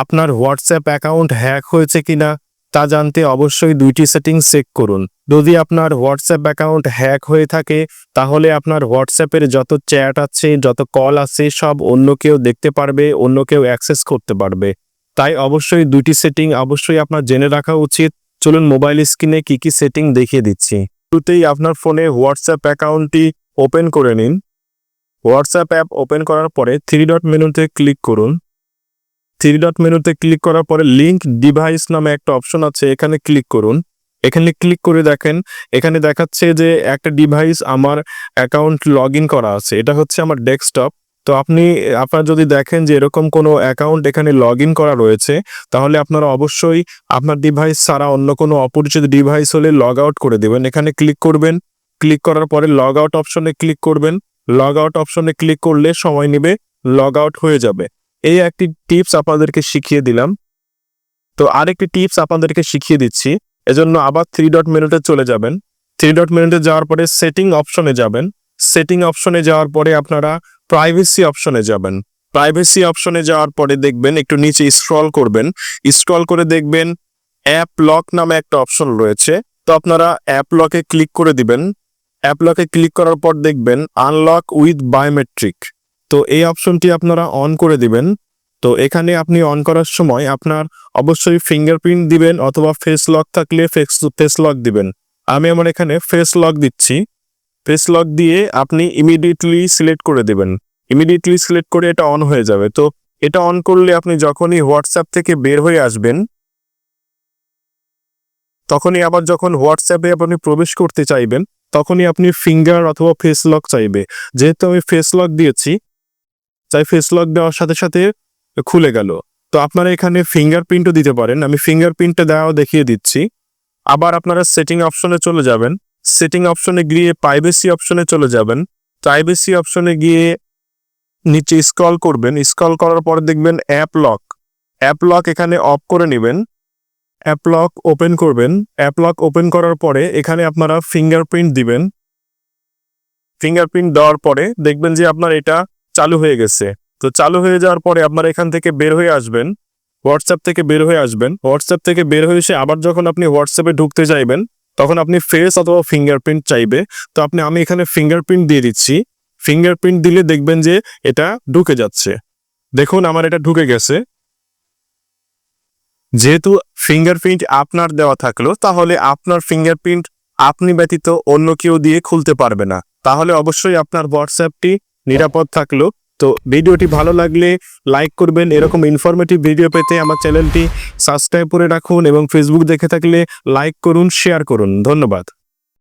আপনার WhatsApp account hack হয়েছে কিনা তা জানতে অবশ্যই দুইটি সেটিং চেক করুন। যদি আপনার হোয়াটসঅ্যাপ অ্যাকাউন্ট হ্যাক হয়ে থাকে, তাহলে আপনার হোয়াটসঅ্যাপের যত চ্যাট আছে, যত কল আছে, সব অন্য কেউ দেখতে পারবে, অন্য কেউ অ্যাক্সেস করতে পারবে। তাই অবশ্যই দুইটি সেটিং অবশ্যই আপনার জেনে রাখা উচিত। চলুন মোবাইল স্ক্রিনে কি কি সেটিং দেখিয়ে দিচ্ছি। শুরুতেই আপনার ফোনে হোয়াটসঅ্যাপ অ্যাকাউন্টটি ওপেন করে নিন। হোয়াটসঅ্যাপ অ্যাপ ওপেন করার পরে থ্রি ডট মেনুতে ক্লিক করুন। থ্রি ডট মেনুতে ক্লিক করার পরে লিঙ্ক ডিভাইস নামে একটা অপশন আছে, এখানে ক্লিক করুন। এখানে ক্লিক করে দেখেন, এখানে দেখাচ্ছে যে একটা ডিভাইস আমার অ্যাকাউন্ট লগ করা আছে, এটা হচ্ছে আমার ডেস্কটপ। তো আপনি, আপনার যদি দেখেন যে এরকম কোনো অ্যাকাউন্ট এখানে লগ করা রয়েছে, তাহলে আপনারা অবশ্যই আপনার ডিভাইস ছাড়া অন্য কোনো অপরিচিত ডিভাইস হলে লগ আউট করে দেবেন। এখানে ক্লিক করবেন, ক্লিক করার পরে লগ আউট অপশনে ক্লিক করবেন। লগ আউট অপশনে ক্লিক করলে সময় নেবে, লগ আউট হয়ে যাবে। এই একটি টিপস আপনাদেরকে শিখিয়ে দিলাম। তো আরেকটি টিপস আপনাদেরকে শিখিয়ে দিচ্ছি। এজন্য আবার থ্রি ডট মেনুতে চলে যাবেন। থ্রি ডট মেনুতে যাওয়ার পরে সেটিং অপশনে যাবেন। সেটিং অপশনে যাওয়ার পরে আপনারা প্রাইভেসি অপশনে যাবেন। প্রাইভেসি অপশনে যাওয়ার পরে দেখবেন একটু নিচে স্ক্রল করবেন। স্ক্রল করে দেখবেন অ্যাপ লক নামে একটা অপশন রয়েছে। তো আপনারা অ্যাপ লকে ক্লিক করে দিবেন। অ্যাপ লকে ক্লিক করার পর দেখবেন আনলক উইথ বায়োমেট্রিক তো এই অপশনটি আপনারা অন করে দিবেন। তো এখানে আপনি অন করার সময় আপনার অবশ্যই ফিঙ্গারপ্রিন্ট দিবেন অথবা ফেস লক থাকলে ফেস ফেস লক দিবেন। আমি আমার এখানে ফেস লক দিচ্ছি। ফেস লক দিয়ে আপনি ইমিডিয়েটলি সিলেক্ট করে দিবেন। ইমিডিয়েটলি সিলেক্ট করে এটা অন হয়ে যাবে। তো এটা অন করলে আপনি যখনই হোয়াটসঅ্যাপ থেকে বের হয়ে আসবেন, তখনই আবার যখন হোয়াটসঅ্যাপে আপনি প্রবেশ করতে চাইবেন, তখনই আপনি ফিঙ্গার অথবা ফেস লক চাইবে। যেহেতু আমি ফেস লক দিয়েছি, তাই ফেস লক দেওয়ার সাথে সাথে খুলে গেল। তো আপনারা এখানে ফিঙ্গারপ্রিন্টও দিতে পারেন। আমি ফিঙ্গারপ্রিন্টটা দেওয়াও দেখিয়ে দিচ্ছি। আবার আপনারা সেটিং অপশনে চলে যাবেন। সেটিং অপশনে গিয়ে প্রাইভেসি অপশনে চলে যাবেন। প্রাইভেসি অপশনে গিয়ে নিচে স্ক্রল করবেন। স্ক্রল করার পর দেখবেন অ্যাপ লক অ্যাপ লক এখানে অফ করে নেবেন। অ্যাপ লক ওপেন করবেন। অ্যাপ লক ওপেন করার পরে এখানে আপনারা ফিঙ্গারপ্রিন্ট দিবেন। ফিঙ্গারপ্রিন্ট দেওয়ার পরে দেখবেন যে আপনার এটা চালু হয়ে গেছে। তো চালু হয়ে যাওয়ার পরে আপনারা এখান থেকে বের হয়ে আসবেন হোয়াটসঅ্যাপ থেকে বের হয়ে আসবেন। হোয়াটসঅ্যাপ থেকে বের হয়ে এসে আবার যখন আপনি হোয়াটসঅ্যাপে ঢুকতে চাইবেন তখন আপনি ফেস অথবা ফিঙ্গারপ্রিন্ট চাইবে। তো আপনি, আমি এখানে ফিঙ্গারপ্রিন্ট দিয়ে দিচ্ছি। ফিঙ্গারপ্রিন্ট দিলে দেখবেন যে এটা ঢুকে যাচ্ছে। দেখুন, আমার এটা ঢুকে গেছে। যেহেতু ফিঙ্গারপ্রিন্ট আপনার দেওয়া থাকল, তাহলে আপনার ফিঙ্গারপ্রিন্ট আপনি ব্যতীত অন্য কেউ দিয়ে খুলতে পারবে না। তাহলে অবশ্যই আপনার হোয়াটসঅ্যাপটি নিরাপদ থাকল। তো ভিডিওটি ভালো লাগলে লাইক করবেন। এরকম ইনফরমেটিভ ভিডিও পেতে আমার চ্যানেলটি সাবস্ক্রাইব করে রাখুন এবং ফেসবুক দেখে থাকলে লাইক করুন শেয়ার করুন। ধন্যবাদ।